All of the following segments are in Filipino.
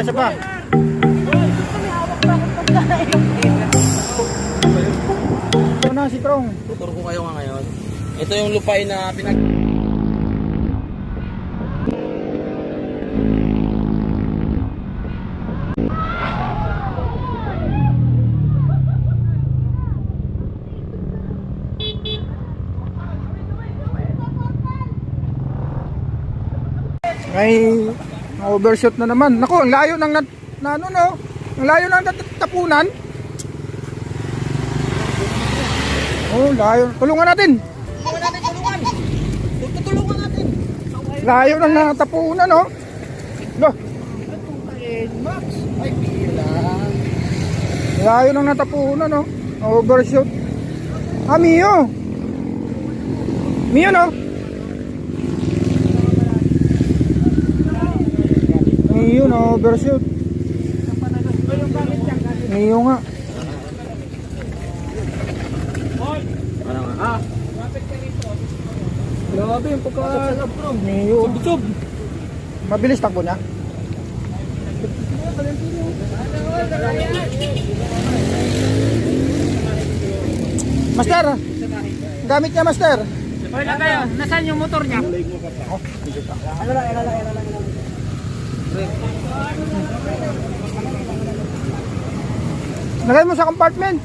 Isa pa. Ito na si Trong. Tuturo ko kayo nga ngayon. Ito yung lupay na pinag... May overshoot na naman. Nako, ang layo ng na, na ano no. Ang layo ng tapunan. Oh, layo. Tulungan natin. Tulungan natin, tulungan! Tutulungan natin! Layo ng natapunan, no? Lo, Max! Ay, pila! layo ng natapunan, no? Overshoot. Ah, Mio. Mio, no? Mio na overshoot. Mio nga. Ano nga? Ah! Grabe yung pagka... Mio. Sub! Mabilis takbo niya. Master, gamit niya master. Na kayo. Nasaan yung motor niya? Lagay mo sa compartment.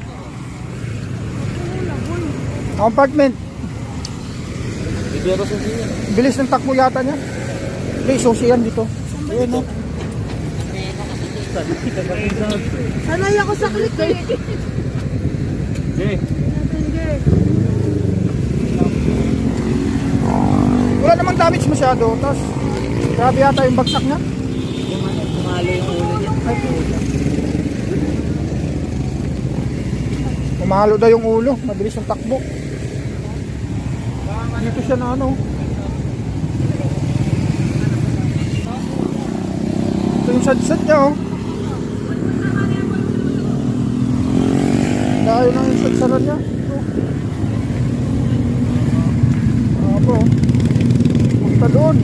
Compartment. Bibero sa siya. Bilis ng takbo yata niya. May susi yan dito. Ayan no. Sanay ako sa click eh. Okay. Wala namang damage masyado. Tapos, grabe yata yung bagsak niya. Tumalo yung ulo niya. Umalo daw yung ulo. Mabilis yung takbo. Dito siya na ano. Ito yung sad-sad niya oh. Dahil na yung sad-sadan niya. Ito. Apo. Punta. Doon.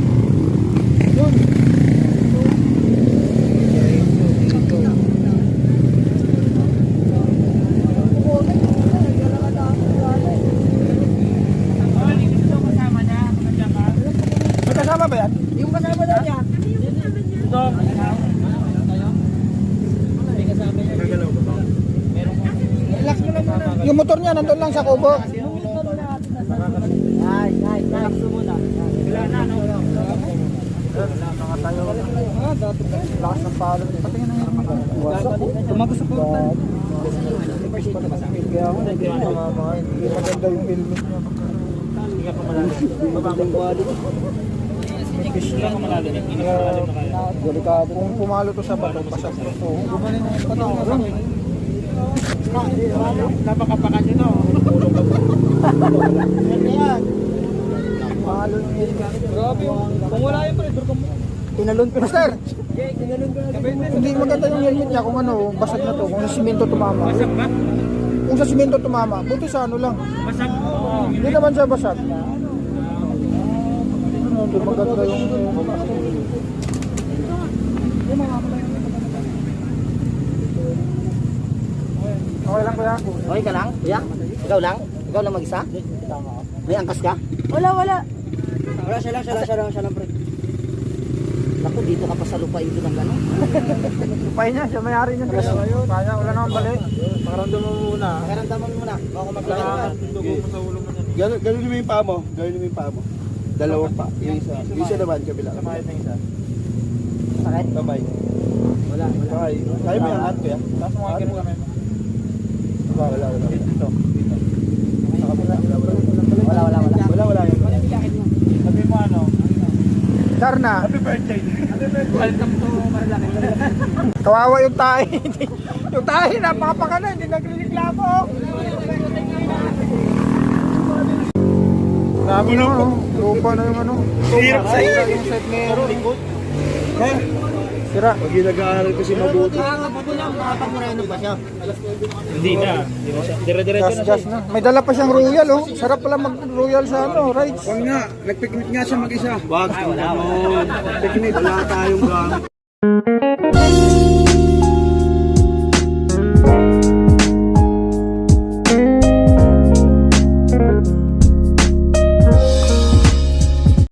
May kasama ba yan? Yung kasama daw niya. Relax mo lang muna. Yung motor niya nandun lang sa kubo. Ay, ay, ay. Wala na, no? Nakatayo. Ah, dati pa. Lakas ng palo. Patingin na yung mga. Tumagos sa puta. Kaya ako, hindi maganda yung helmet niya. Hindi ka pamalalo. Babakong buwado. Fish lang. Delikado. Kung pumalo to sa bato, pasag to. Oo, gumanin ang bato. Napakapakan nyo no. Palo yung helmet. Grabe yung. Kung wala yung pre, Tinalon ko na. Master, hindi maganda yung helmet niya kung ano, basag na to. Kung sa simento tumama. Basag ba? Kung sa simento tumama, buti sa ano lang. Basag? Hindi naman siya basag. Ano, hindi maganda yung... Okay lang kuya. Okay ka lang? Kuya? Ikaw lang? Ikaw lang mag-isa? May angkas ka? Wala, wala. Wala, siya lang, siya lang, siya lang, siya lang, pre. Naku, dito ka pa sa lupa ito ng gano'n. Lupay niya, siya may-ari niya. Kaya, wala naman balik. Pakaramdam mo muna. Karamdaman mo muna. Baka maglakad. Dugo mo sa ulo mo niyan. Gano'n gano'n mo yung paa mo. Gano'n mo yung paa mo. Dalawang pa. Yung isa. Yung isa naman, kabila. Kahit na isa. Sakit? Babay. Wala, wala. Babay. Kaya mo yung kuya? Tapos mga ganun kami. Wala, wala. Dito. Dito. Wala, wala, wala. Wala, wala yun. Sabi mo ano? Darna, Happy birthday. Welcome to Marilaki. kawawa yung tahi. yung tahi, napakapaka na, hindi nagliliklamo. Dami na, oh. Lupa na yung ano. Hirap sa Sira yung set mirror. Ha? Sira. Pag nag-aaral kasi mabuti. Nakakabuti lang, makapag-moreno ba siya? Hindi na. Hindi na siya. Dire-diretso na na. May dala pa siyang royal, oh. Sarap pala mag-royal sa ano, rides. Huwag nga. Nag-picnic nga siya mag-isa. Wag. Picnic. Wala tayong gamit.